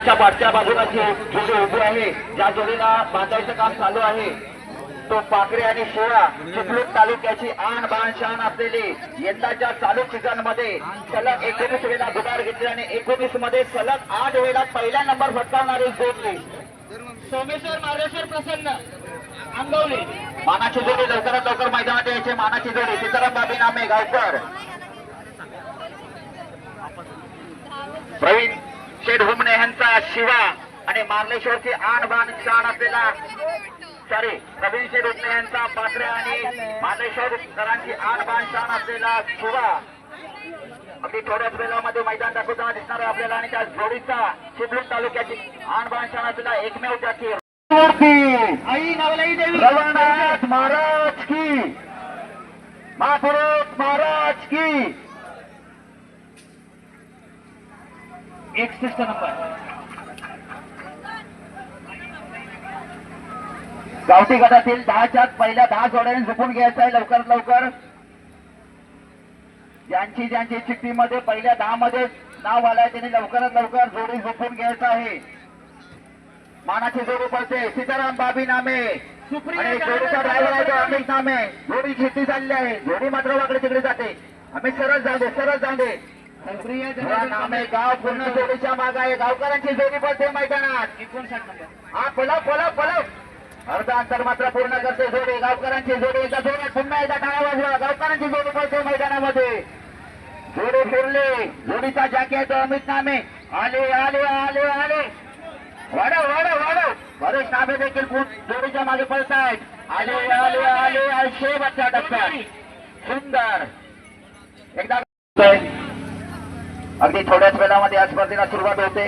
च्या पाठच्या बाजूला जी जोडी उभी आहे ज्या जोडीला बांधायचं काम चालू आहे तो पाकरे आणि शिळा चिपळूण तालुक्याची आण बाण शान असलेली यंदाच्या चालू सीझनमध्ये सलग एकोणीस वेळा गुबार घेतली आणि एकोणीसमध्ये सलग आठ वेळा पहिला नंबर फटकावणारी जोडली. सोमेश्वर मार्गेश्वर प्रसन्न. आंबवली. मानाची जोडी लवकरात लवकर मैदानात यायचे मानाची जोडी सीताराम बाबी नामे गावकर. प्रवीण हुमणे यांचा शिवा आणि मार्लेश्वरची आण बाण शाण असलेला सॉरी प्रवीण शेठ हुमणे यांचा पात्रे आणि मार्लेश्वरकरांची आण बाण शाण असलेला शिवा. अगदी थोड्याच वेळामध्ये मैदान दाखवताना दिसणार आहे आपल्याला आणि त्या जोडीचा चिपळूण तालुक्याची आण बाण शाण असलेला एकमेव त्याची आई नवलाई देवी. रवनाथ महाराज की. महापुरुष महाराज की. एकसष्ट नंबर. गावठी गटातील दहाच्या पहिल्या दहा जोड्यांनी झोपून घ्यायचं आहे लवकरात लवकर. ज्यांची ज्यांची चिठ्ठीमध्ये पहिल्या दहा मध्ये नाव आलंय त्यांनी लवकरात लवकर जोडी झोपून घ्यायचं आहे. मानाची जोडी पडते. सीताराम बाबी नामे. सुप्रिया आणि जोडीचा ड्रायव्हर आहे तो अमित नामे. जोडी चिठ्ठी चालली आहे. जोडी मात्र वाकडे तिकडे जाते. आम्ही सरळ जाऊ दे सरळ जाऊ दे गाव पूर्ण जोडीच्या माग आहे. गावकऱ्यांची जोडी पडते मैदानात. एकोणसाठ हा पलव पलव पलव अर्धा अंतर मात्र पूर्ण करते जोडी. गावकऱ्यांची जोडी एका जोडी पुन्हा एकदा टाळा वाजवा. गावकऱ्यांची जोडी पडते मैदानामध्ये. जोडी फिरले. जोडीचा जॅकेट अमित नामे. आले आले आले आले. वाढव वाढव वाढव. बरेच नामे देखील जोडीच्या मागे पळतायत. आले आले आले. आले शेवटच्या टप्प्यात सुंदर. एकदा अगदी थोड्याच वेळामध्ये या स्पर्धेला सुरुवात होते.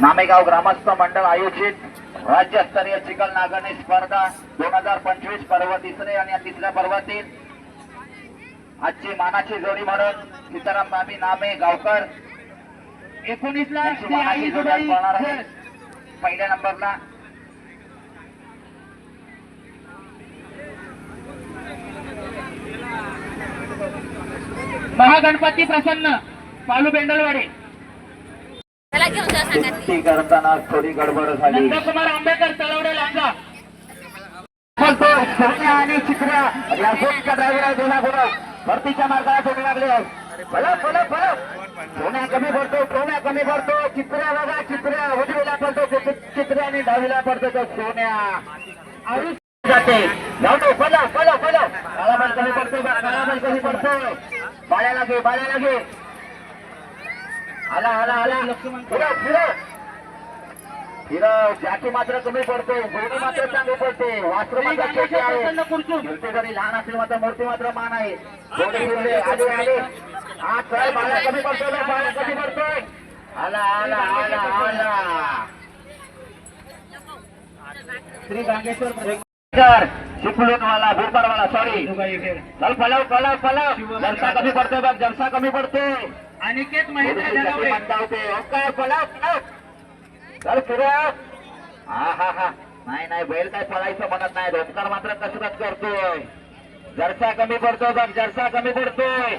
नामेगाव ग्रामस्थ मंडळ आयोजित राज्यस्तरीय चिकल नागणी स्पर्धा दोन हजार पंचवीस पर्व तिसरे आणि या तिसऱ्या पर्वातील आजची मानाची जोडी म्हणून सीताराम मामी नामे गावकर एकोणीस ला पहिल्या नंबरला महागणपती प्रसन्न पालू बेंडलवाडी. कुस्ती करताना थोडी गडबड झाली. नंदकुमार लांजा बोलतो सोन्या आणि चित्र्या या जोडीचा ड्रायव्हर आहे दोना गुण भरतीच्या मार्गाला जोडी लागले. सोन्या कमी पडतो सोन्या कमी पडतो. चित्र्या बघा चित्र्या. उजवीला पडतो चि- चित्र्या आणि डावीला पडतो तो सोन्या. आयुष जाते. जाऊ पळव पळव काळाबाई कमी पडतो कमी पडतो. बाळ्याला घे बाळ्याला घे आला आला आला. फिरव फिरव. हिरव जाती मात्र कमी पडते जोडी मात्र चांगली पडते वास्त्र मात्र छोटे आहे जरी लहान असेल मात्र मूर्ती मात्र मान आहे. जोडी फिरले आले आले. हा चल बाळा कमी पडतोय बघ, बाळा कमी पडतोय. आला आला आला. आला श्री गांगेश्वर भोपाळवाला सॉरी चल पलव पलव पलव। जलसा कमी पडतोय बघ जलसा कमी पडतोय अनिकेत होते ओंकार पलव पलव। चल फिरव। हा हा हा। नाही नाही बैल काय पळायचं म्हणत नाही. ओंकार मात्र कसरत करतोय. जरसा कमी पडतोय बघ जरसा कमी पडतोय.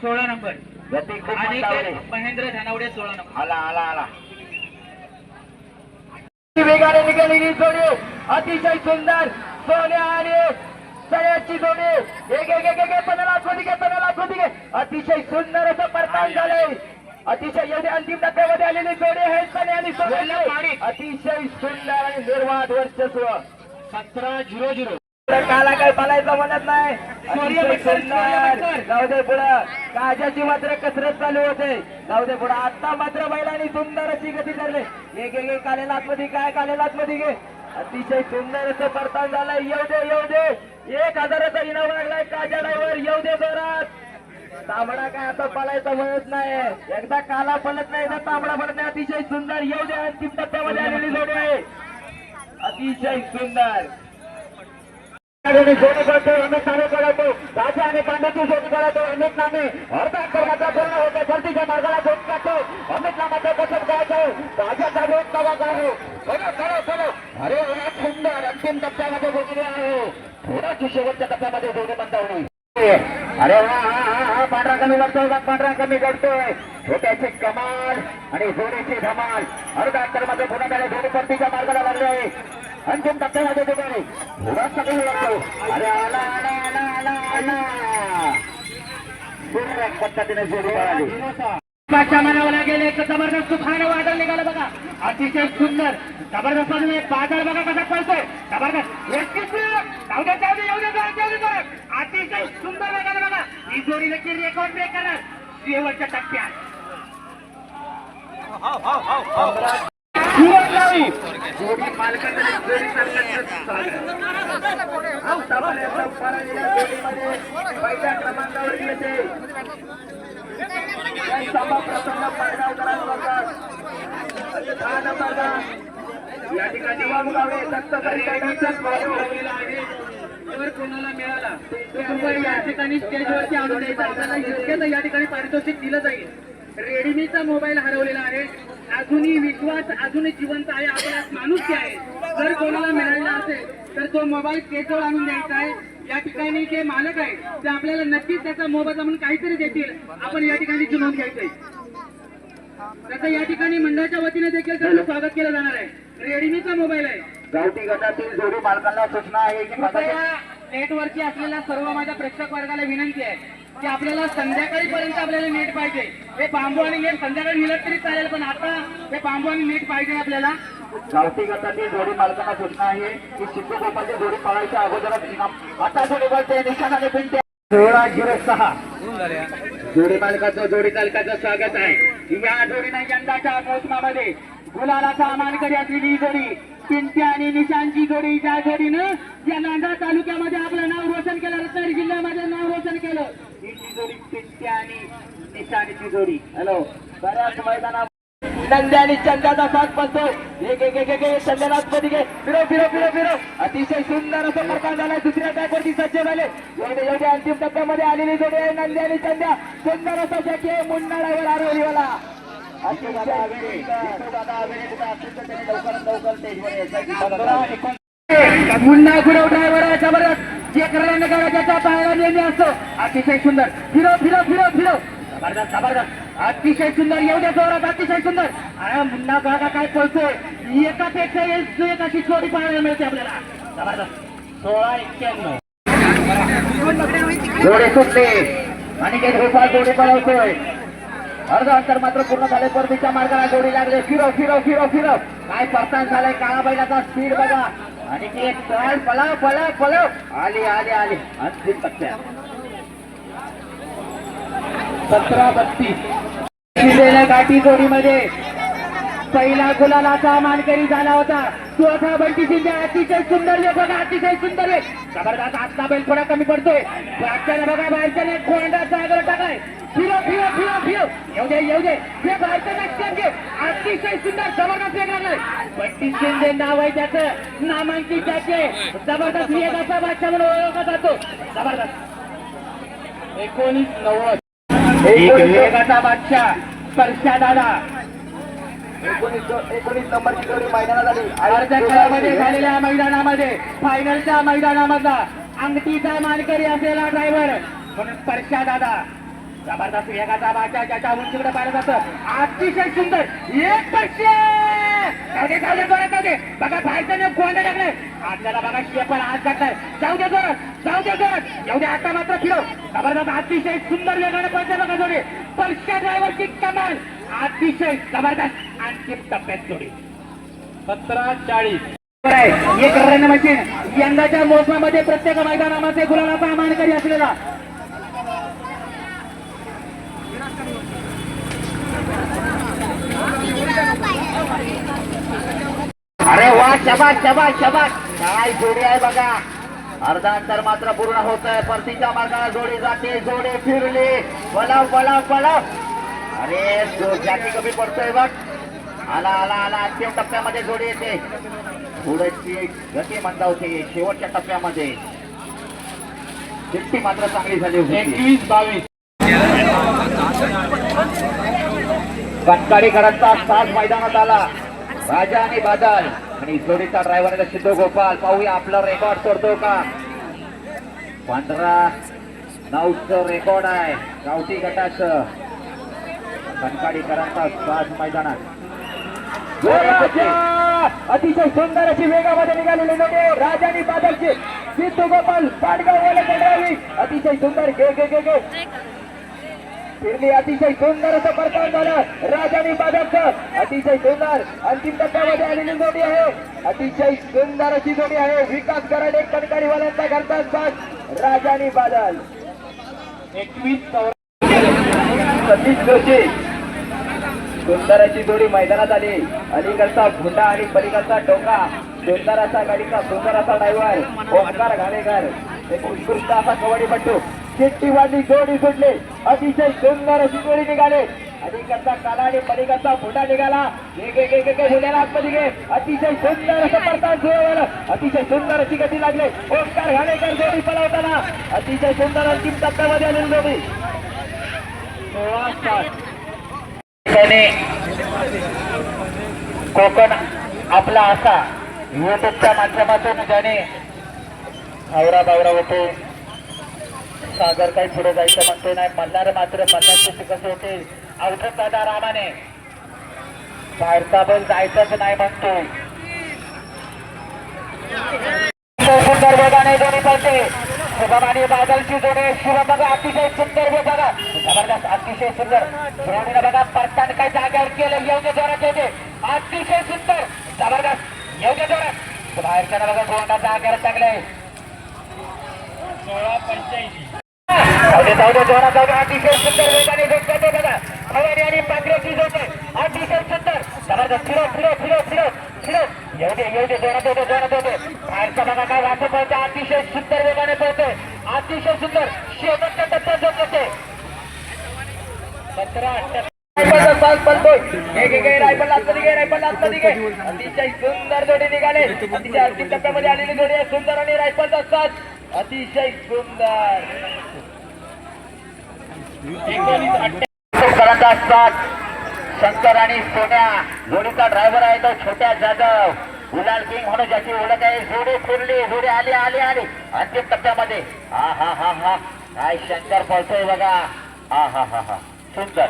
सोळा नंबर. गती खूप महेंद्र धनावडे सोळा नंबर. आला आला आला. वेगाने निघालेली जोडी अतिशय सुंदर सोन्या आणि सळ्याची जोडी. एक एक एक एक पणाला खोदी घे पणाला खोदी घे. अतिशय सुंदर असं परतान झालंय. अतिशय एवढी अंतिम टप्प्यामध्ये आलेली जोडी आहे सोन्या आणि सोन्याची अतिशय सुंदर आणि निर्वाद वर्चस्व. सतरा झिरो झिरो. काला काय पालायचं म्हणत नाही. जाऊ दे पुढं. काजाची मात्र कसरत चालू होते. जाऊ दे पुढं. आता मात्र बैलांनी सुंदर अशी गती धरली. एक एक कालेला आतमध्ये काय कालेला आतमध्ये घे. अतिशय सुंदर असं परतान झालंय. येऊ दे येऊ दे. एक हजाराचा इनाम लागलाय काजा ड्रायव्हर येऊ दे जोरात. तांबडा काय आता पलायचं म्हणत नाही. एकदा काला पलत नाही एकदा तांबडा पडत नाही. अतिशय सुंदर. येऊ दे अंतिम टप्प्यामध्ये आलेली जोडी. आहे अतिशय सुंदर. जोडी करतो नामे राजा आणि पांड्याची जोडी नामे अर्धा कर्माचा पूर्ण होतो. मार्गाला जोडी कसं राजाचा चलो चलो चलो. अरे सुंदर अंतिम टप्प्यामध्ये जोडले आहे. शेवटच्या टप्प्यामध्ये जोडी बंद अरे हा हा हा पांढरा कमी करतोय का पांढरा कमी करतोय छोट्याची कमाल आणि जोडीची धमाल. अर्धा अंतरमध्ये पुन्हा त्याने जोडी परतीच्या मार्गाला लागले. आहे अंतिम टप्प्यामध्ये ठिकाणी थोडा सगळं लागतो अरे आला आला आला आला आला. सुंदर पद्धतीने जोडी पळाली. पाचच्या मनावर लागेल एक जबरदस्त सुखानं वादळ निघालं बघा. अतिशय सुंदर. जबरदस्त अजून एक बाजार बघा कसा पळतोय. जबरदस्त. एकटीच जाऊ दे जाऊ दे दे जाऊ. अतिशय सुंदर वेगानं बघा. ही जोडी नक्की रेकॉर्ड ब्रेक करणार शेवटच्या टप्प्यात. पहिल्या क्रमांकावर येते या ठिकाणी वामगावडे दत्त आहे. जर कोणाला मिळाला तो या ठिकाणी स्टेजवरती आणून द्यायचा आपल्याला योग्य तर या ठिकाणी पारितोषिक दिलं जाईल रेडमीचा मोबाईल हरवलेला आहे अजूनही विश्वास अजूनही जिवंत आहे आपला माणूस आहे. जर कोणाला मिळालेला असेल तर तो मोबाईल स्टेजवर आणून द्यायचा आहे. या ठिकाणी जे मालक आहे ते आपल्याला नक्कीच त्याचा मोबाईल म्हणून काहीतरी देतील. आपण या ठिकाणी नोंद घ्यायचंय. त्याचं या ठिकाणी मंडळाच्या वतीने देखील त्याचं स्वागत केलं जाणार आहे. रेडमीचा मोबाईल आहे. गावठी गटातील जोडी मालकांना सूचना आहे की कृपया नेटवरती असलेल्या सर्व माझ्या प्रेक्षक वर्गाला विनंती आहे. की आपल्याला संध्याकाळी पर्यंत आपल्याला नीट पाहिजे. हे बांबू आणि नेट संध्याकाळी मिळत तरी चालेल पण आता हे बांबू आणि नीट पाहिजे आपल्याला. गावठी गटातील जोडी मालकांना सूचना आहे की सिद्धू गोपालची जोडी पाळायच्या अगोदरच आता जोडी बोलते निशाणाने पिंटे. सोळा झिरो सहा. जोडी मालकाचं जोडी चालकाचं स्वागत आहे. या जोडीने यंदाच्या मोसमामध्ये गुलालाचा मानकरी असलेली ही जोडी पिंटे आणि निशांची जोडी. ज्या जोडीनं या नांदा तालुक्यामध्ये आपलं नाव रोशन केलं रत्नागिरी जिल्ह्यामध्ये नाव रोशन केलं. ही आणि हॅलो बऱ्याच नंद्या आणि चंद्याचा साथ पडतो एक एक एक एक एक चंद्याला मध्ये घे. फिरो फिरो फिरो फिरो अतिशय सुंदर असं प्रकार झालाय. दुसऱ्या टॅपवरती सज्ज झाले. एवढे एवढे अंतिम टप्प्यामध्ये आलेली जोडी आहे आणि चंद्या सुंदर असं जॅकी आहे. आरोलीवाला लवकर स्टेजवर यायचं. मुन्ना गुरव ड्रायव्हर जबरदस्त जे करायला करा त्याचा पायाला नेहमी असतो अतिशय सुंदर. फिरो फिरो फिरो फिरो. जबरदस्त जबरदस्त. अतिशय सुंदर. एवढ्या जोरात अतिशय सुंदर. अरे मुन्ना बघा काय पळतोय. एकापेक्षा एक एक अशी जोडी पाहायला मिळते आपल्याला. जबरदस्त. सोळा एक्क्याण्णव. जोडे सुटले. आणि ते गोपाळ जोडे पळवतोय. अर्ध अंतर मात्र पूर्ण झाले. परतीच्या मार्गाला जोडी लागले. फिरो फिरो फिरो फिरो. काय परतान झालाय काळा बैलाचा? स्पीड बघा. आणि ती एक चाल पळाव पळाव पळाव आली आली आली. अंतिम टप्प्यात. सतरा बत्तीस. गाठी जोडीमध्ये. पहिला गुलालाचा मानकरी झाला होता. चौथा बंटी शिंदे. अतिशय सुंदर वेग बघा अतिशय सुंदर वेग जबरदस्त आजचा बैल थोडा कमी पडतोय. बाहेरच्या बघा बाहेरच्या खोंडा जागर टाकाय फिरो फिरो फिरो फिरो येऊ दे येऊ दे. हे बाहेरचं लक्षात घे अतिशय सुंदर जबरदस्त वेग लागलाय बंटी शिंदे नाव आहे त्याचं. नामांकित त्याचे. जबरदस्त वेगाचा बादशाह म्हणून ओळखला जातो. जबरदस्त. एकोणीस नव्वद. एकोणीस वेगाचा बादशाह स्पर्शा दादा. एकोणीस नंबरची जोडी मैदानात आली. अर्ध्या खेळामध्ये झालेल्या मैदानामध्ये फायनलच्या मैदानामधला अंगठीचा मानकरी असलेला ड्रायव्हर म्हणून स्पर्शा दादा. जबरदस्त वेगाचा बाचा ज्याच्या उंचीकडे पाहिलं जातं. अतिशय सुंदर. एक पैसे जाऊ दे जाऊ दे जोरात जाऊ दे. बघा बाहेरचं कोंडा टाकलाय आपल्याला बघा शेपर आज काढताय जाऊ दे जोरात जाऊ दे जोरात. एवढे आता मात्र फिरव. जबरदस्त अतिशय सुंदर वेगाने पळते बघा जोडे. परीक्षा ड्रायव्हरची कमाल. अतिशय जबरदस्त. आणखी टप्प्यात जोडी. सतरा चाळीस. एक रन मशीन. यंदाच्या मोसमामध्ये प्रत्येक मैदानामध्ये गुलाबाचा मानकरी असलेला. शबाश शबाश शबाश काय जोडी आहे बघा. अर्धा अंतर मात्र पूर्ण होत आहे परतीच्या मार्गाला जोडी जाते. जोडी फिरली. पलाव पलाव पलाव अरे जाती कमी पडतोय बघ. आला आला आला. अंतिम टप्प्यामध्ये जोडी येते. थोडीशी गती मंदावते शेवटच्या टप्प्यामध्ये. चिठ्ठी मात्र चांगली झाली होती. एकवीस बावीस. कटकाडीकरांचा साज मैदानात आला. राजा आणि बादल. आणि जोडीचा ड्रायव्हर सिद्धू गोपाल. पाहूया आपला रेकॉर्ड तोडतो का? पंधरा नाऊचं रेकॉर्ड आहे. गावठी गटाचं. कणकाडीकरांचा श्वास मैदानात. अतिशय सुंदर अशी वेगामध्ये निघालेली जोडी राजानी बादलची सिद्धू गोपाल पाटगाव अतिशय सुंदर. गे गे गे गे फिरली अतिशय सुंदर असं परताव झालं. राजाने बादलचं अतिशय सुंदर. अंतिम टप्प्यामध्ये आलेली जोडी आहे. अतिशय सुंदर अशी जोडी आहे. विकास कराडे कणकाडीवाल्यांचा घरचा भाग राजाने बादल. एकवीस सतीश जोशी. सुंदराची जोडी मैदानात आली. अलीकडचा भुंडा आणि पलीकडचा टोका सुंदर असा गाडीचा सुंदर असा ड्रायव्हर. ओंकार घाणेकर. एक उत्कृष्ट असा कबड्डीपट्टू चिट्टीवाली जोडी सुटली. अतिशय सुंदर अशी जोडी निघाले. अलीकडचा काला आणि पलीकडचा भुंडा निघाला. घे घे घे घे आतमध्ये घे अतिशय सुंदर असं पडतात जोर अतिशय सुंदर अशी गती लागले. ओंकार घाणेकर जोडी पळवताना. अतिशय सुंदर अंतिम टप्प्यामध्ये आलेली जोडी. कोकण आपला असा युट्यूबच्या माध्यमातून ज्याने आवरा बावरा होतो. सागर काही पुढे जायचं म्हणतो नाही. म्हणणार मात्र मल्हारचे कसे होते. अवधूत दादा रामाने बाहेरचा बल जायचंच नाही म्हणतो. सुंदर वेगाने जोडी पडते शुभम आणि बादलची जोडी. शुभम बघा अतिशय सुंदर वेग बघा. जबरदस्त अतिशय सुंदर. शुभमीने बघा पडताना काही जागेवर केलं. योग्य जोरात येते. अतिशय सुंदर. जबरदस्त. योग्य जोरात. बाहेरच्या बघा गोंडा जागेवर चांगले. सोळा पंच्याऐंशी. अतिशय सुंदर वेगाने बघा. आणि पांढऱ्याची अतिशय सुंदर. जबरदस्त. येऊ दे येऊ दे जोरात जोरात बाहेरचा बघा काय अतिशय सुंदर वेगाने अतिशय सुंदर. टप्प्यात सतरा अतिशय सुंदर जोडी निघाले. अतिशय अंतिम टप्प्यामध्ये आलेली जोडी आहे. सुंदर आणि रायफलचा साथ अतिशय सुंदर. करत असतात शंकर आणि सोन्या जोडीचा ड्रायव्हर आहे तो छोट्या जाधव गुलाल किंग म्हणून ज्याची ओळख आहे जोडी फिरली जोडी आली आली आली. अंतिम टप्प्यामध्ये हा हा हा हा काय शंकर पळतोय बघा हा हा हा हा सुंदर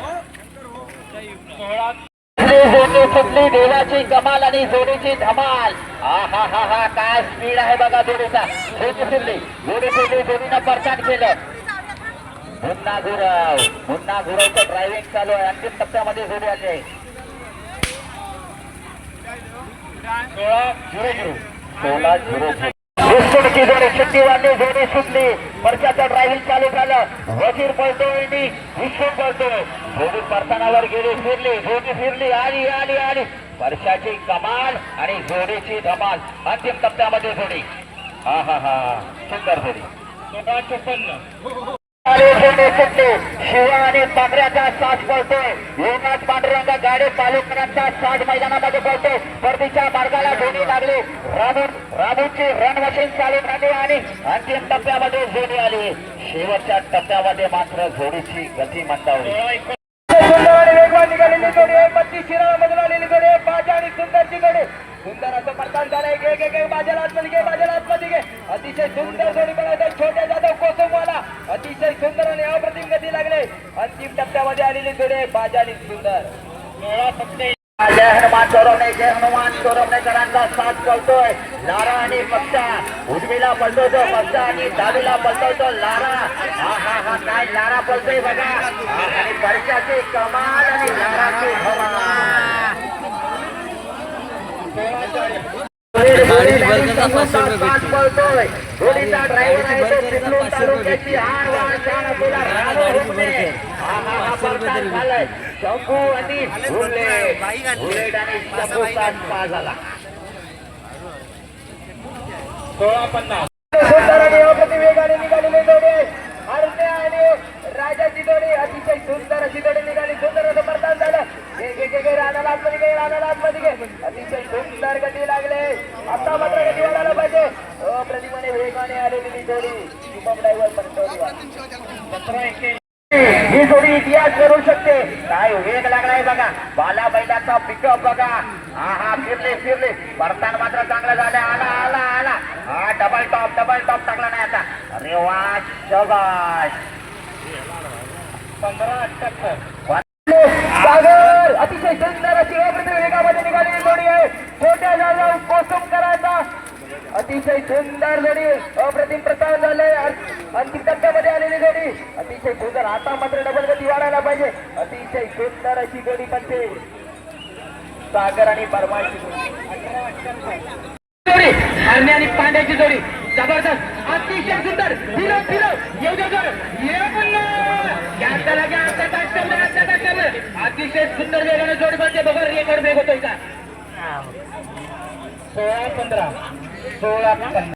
जोडी सुटली देवाची कमाल आणि जोडीची धमाल हा हा हा हा काय स्पीड आहे बघा जोडीचा. जोडी फिरली. जोडी फिरली जोडीनं परचाट केलं. मुन्ना गुरव मुन्ना गुरवचं ड्रायव्हिंग चालू आहे. अंतिम टप्प्यामध्ये सुरू आहे. सोळा झिरो झिरो. सोळा झिरो झिरो. विस्फोटची जोडी शिट्टीवाली जोडी सुटली. परशाचं ड्रायव्हिंग चालू झालं. वजीर पळतोय आणि विश्व पळतोय जोडी परतानावर गेली फिरली. जोडी फिरली. आली आली आली. वर्षाची कमाल आणि जोडीची धमाल. अंतिम टप्प्यामध्ये जोडी. हा हा हा. सुंदर जोडी. सोळा चोपन्न हो, हो, हो. शिवा आणि पांढऱ्याचा साथ पळतोय. योगात पांढरंग गाडी तालुक्याचा साथ मैदानामध्ये पळतोय. परतीच्या मार्गाला धोनी लागली. राबून राबूची रन मशीन चालू झाली आणि अंतिम टप्प्यामध्ये जोडी आली. शेवटच्या टप्प्यामध्ये मात्र जोडीची गती मंदावली. निघालेली जोडी आहे. पत्ती शिरामधून आलेली जोडी आहे. बाजा आणि सुंदरची जोडी. सुंदर असं झालंय. बाजाला आतमध्ये बाजाला आतमध्ये अतिशय सुंदर जोडी बनायचं छोट्या अंतिम टप्प्यामध्ये आलेली जोडी आहे बाजा आणि सुंदर जय हनुमान चोरवणे जय हनुमान चोरवणेकरांचा साथ पळतोय लारा आणि पक्षा उजवीला पळतोय तो पक्षा आणि डावीला पळतोय तो लारा. हा हा हा काय लारा पळतोय बघा. आणि वर्षाची कमाल आणि लाराची धमाल पळतोय धोनीचा ड्रायव्हर आहे तो चिखलूण तालुक्याची हार वार शान असलेला राघव हुमणे. हा हा हा परतान झालाय. शंभू आणि बुलेट बुलेट आणि शंभूचा पास झाला. सोळा पन्नास सुंदर आणि अप्रतिम वेगाने निघालेली जोडी आहे हरण्या आणि राजाची जोडी अतिशय सुंदर अशी जोडी निघाली सुंदर असं परतान झालं घे घे घे घे राणाला आतमध्ये घे राणाला आतमध्ये घे अतिशय सुंदर गती लागले आता मात्र गती वाढायला पाहिजे अप्रतिमाने वेगाने आलेली जोडी शुभम ड्रायव्हर पण ही जोडी इतिहास करू शकते. काय वेग लागलाय बघा. बाला बैलाचा पिकअप बघा. हा हा फिरले फिरले. परतान मात्र चांगला झाला. आला आला आला. हा डबल टॉप डबल टॉप टाकला नाही आता. अरे वा शबाश पंधरा सागर अतिशय सुंदर अशी वेगामध्ये निघालेली जोडी आहे. छोट्या जागा कोसम करायचा. अतिशय सुंदर गडी अप्रतिम प्रस्थान झालाय. अंतिम टप्प्यामध्ये आलेली गडी अतिशय सुंदर आता मात्र डबल गती वाढायला पाहिजे. अतिशय सुंदर अशी जोडी बनते. सागर आणि परमाची जोडी. हरणे आणि पांड्याची जोडी. जबरदस्त अतिशय सुंदर फिरव फिरव. येऊ दे कर ये अतिशय सुंदर वेगाने जोडी बनते. बघा रेकॉर्ड वेग होतोय का? सोळा पंधरा. सोळा पन्नास